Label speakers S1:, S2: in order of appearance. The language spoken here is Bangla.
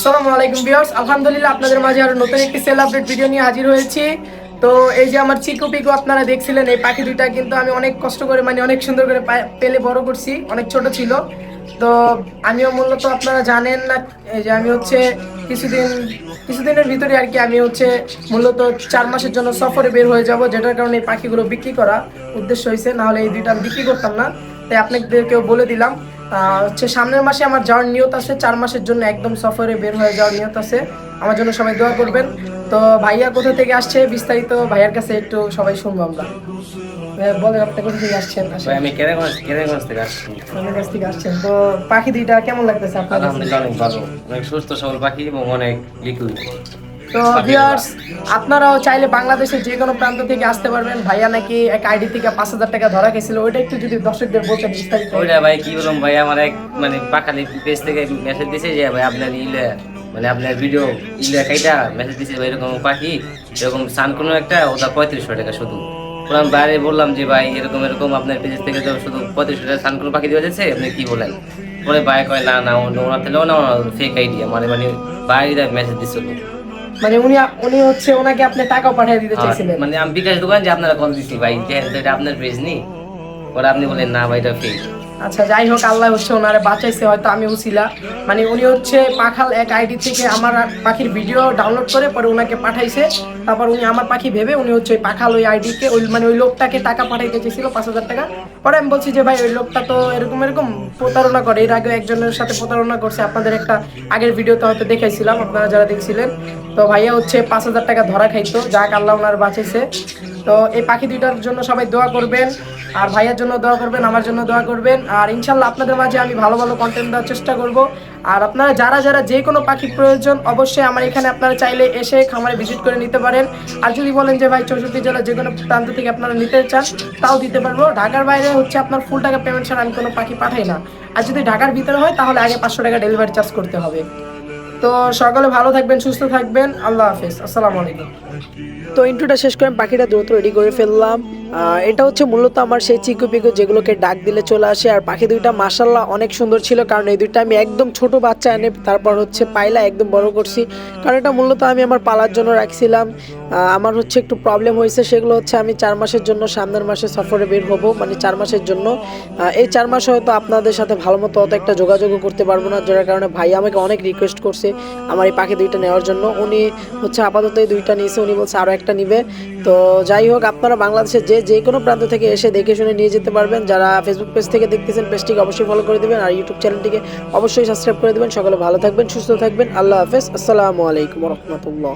S1: আসসালামু আলাইকুম ভিউয়ার্স। আলহামদুলিল্লাহ আপনাদের মাঝে আরও নতুন একটি সেল আপডেট ভিডিও নিয়ে হাজির হয়েছি। তো এই যে আমার চিকু পিকু আপনারা দেখছিলেন, এই পাখি দুইটা কিন্তু আমি অনেক কষ্ট করে মানে অনেক সুন্দর করে পেলে বড় করছি, অনেক ছোট ছিল। তো আমিও মূলত আপনারা জানেন না যে আমি হচ্ছে কিছুদিন, কিছুদিনের ভিতরে আর কি আমি হচ্ছে মূলত চার মাসের জন্য সফরে বের হয়ে যাব, যেটার কারণে এই পাখিগুলো বিক্রি করা উদ্দেশ্য হয়েছে নাহলে এই দুইটা আমি বিক্রি করতাম না। তাই আপনাদেরকেও বলে দিলাম হচ্ছে সামনের মাসে আমার যাওয়ার নিয়ত আছে চার মাসের জন্য একদম সফরে বের হয়ে যাওয়ার নিয়ত আছে। আমার জন্য সবাই দোয়া করবেন। তো ভাইয়া কোথা থেকে আসছে বিস্তারিত ভাইয়ার কাছে একটু সবাই শুনব আমরা। বলেন আপনি কোথা থেকে আসছেন?
S2: আমি কেরাগঞ্জ কেরাগঞ্জ থেকে আসছি।
S1: আপনার থেকে আসছেন। তো পাখি দুইটা কেমন লাগতেছে আপনার
S2: অনেক ভালো। অনেক সুস্থ সবল পাখি এবং অনেক লিকুইড
S1: তো ভিউয়ার্স আপনারাও চাইলে বাংলাদেশের যে কোনো প্রান্ত থেকে আসতে পারবেন। ভাইয়া নাকি এক আইডি থেকে পাঁচ হাজার টাকা ধরা গেছিল ওইটা একটু যদি দর্শকদের বলতেন বিস্তারিত।
S2: ওইটা ভাই, কি বললাম ভাই, আমার এক মানে পাখালি পেজ থেকে মেসেজ দিছে যে, ভাই, আপনার ইলে মানে আপনার ভিডিও ইলে কাইটা মেসেজ দিছে, ভাই, এরকম পাখি, এরকম সান কোনো একটা, ওটা পঁয়ত্রিশশো টাকা শুধু। আমি বাইরে বললাম যে, ভাই, এরকম এরকম আপনার পেজ থেকে তো শুধু পঁয়ত্রিশশো টাকা সান কোনো পাখি দেওয়া যাচ্ছে, আপনি কি বলেন? পরে ভাই কয়, না না ওনার থেকে না ফেক আইডিয়া মানে মানে বাইরে মেসেজ দিছিল।
S1: মানে উনি উনি হচ্ছে ওনাকে আপনি টাকাও পাঠিয়ে দিতে চাইছিলেন।
S2: মানে আমি বিকাশ দোকান যে আপনারা কল দিছি ভাই তো এটা আপনার পেজ নি পরে আপনি বলেন না ভাই এটা ফেক
S1: আচ্ছা যাই হোক আল্লাহ হচ্ছে ওনারে বাঁচাইছে হয়তো আমি উছিলা মানে উনি হচ্ছে পাখাল এক আইডি থেকে আমার পাখির ভিডিও ডাউনলোড করে পরে ওনাকে পাঠাইছে। তারপর উনি আমার পাখি ভেবে উনি হচ্ছে ওই পাখাল ওই আইডিকে ওই মানে ওই লোকটাকে টাকা পাঠাইতে চেয়েছিল পাঁচ হাজার টাকা। পরে আমি বলছি যে ভাই ওই লোকটা তো এরকম এরকম প্রতারণা করে। এর আগে একজনের সাথে প্রতারণা করছে। আপনাদের একটা আগের ভিডিওতে হয়তো দেখাইছিলাম আপনারা যারা দেখছিলেন। তো ভাইয়া হচ্ছে পাঁচ হাজার টাকা ধরা খাইতো যাক আল্লাহ ওনার বাঁচেছে তো এই পাখি দুইটার জন্য সবাই দোয়া করবেন, আর ভাইয়ের জন্য দোয়া করবেন, আমার জন্য দোয়া করবেন। আর ইনশাল্লাহ আপনাদের মাঝে আমি ভালো ভালো কন্টেন্ট দেওয়ার চেষ্টা করব। আর আপনারা যারা যারা যে কোনো পাখি প্রয়োজন, অবশ্যই আমার এখানে আপনারা চাইলে এসে খামারে ভিজিট করে নিতে পারেন। আর যদি বলেন যে ভাই চৌষট্টি জেলার যে কোনো প্রান্ত থেকে আপনারা নিতে চান, তাও দিতে পারব। ঢাকার বাইরে হচ্ছে আপনার ফুল টাকা পেমেন্ট ছাড়া আমি কোনো পাখি পাঠাই না। আর যদি ঢাকার ভিতরে হয়, তাহলে আগে পাঁচশো টাকা ডেলিভারি চার্জ করতে হবে। তো সকালে ভালো থাকবেন, সুস্থ থাকবেন। আল্লাহ হাফিজ। আসসালামু আলাইকুম। তো ইন্ট্রোটা শেষ করে পাখিটা দ্রুত রেডি করে ফেললাম। এটা হচ্ছে মূলত আমার সেই চিকু পিকু যেগুলোকে ডাক দিলে চলে আসে। আর পাখি দুইটা মাসাল্লাহ অনেক সুন্দর ছিল, কারণ এই দুইটা আমি একদম ছোট বাচ্চা এনে তারপর হচ্ছে পাইলা একদম বড় করছি। কারণ এটা মূলত আমি আমার পালার জন্য রাখছিলাম। আমার হচ্ছে একটু প্রবলেম হয়েছে, সেগুলো হচ্ছে আমি চার মাসের জন্য, সামনের মাসে সফরে বের হব মানে চার মাসের জন্য। এই চার মাসে হয়তো আপনাদের সাথে ভালো মতো অত একটা যোগাযোগও করতে পারব না, যার কারণে ভাই আমাকে অনেক রিকোয়েস্ট করছে আমার এই পাখি দুইটা নেওয়ার জন্য। উনি হচ্ছে আপাতত এই দুইটা নিয়েছে, উনি বলছে আরও একটা নিবে। তো যাই হোক, আপনারা বাংলাদেশের যে যে কোনো প্রান্ত থেকে এসে দেখে শুনে নিয়ে যেতে পারবেন। যারা ফেসবুক পেজ থেকে দেখতেছেন পেজটিকে অবশ্যই ফলো করে দেবেন আর ইউটিউব চ্যানেলটিকে অবশ্যই সাবস্ক্রাইব করে দেবেন। সকলে ভালো থাকবেন, সুস্থ থাকবেন। আল্লাহ হাফেজ। আসসালামু আলাইকুম রহমতুল্লাহ।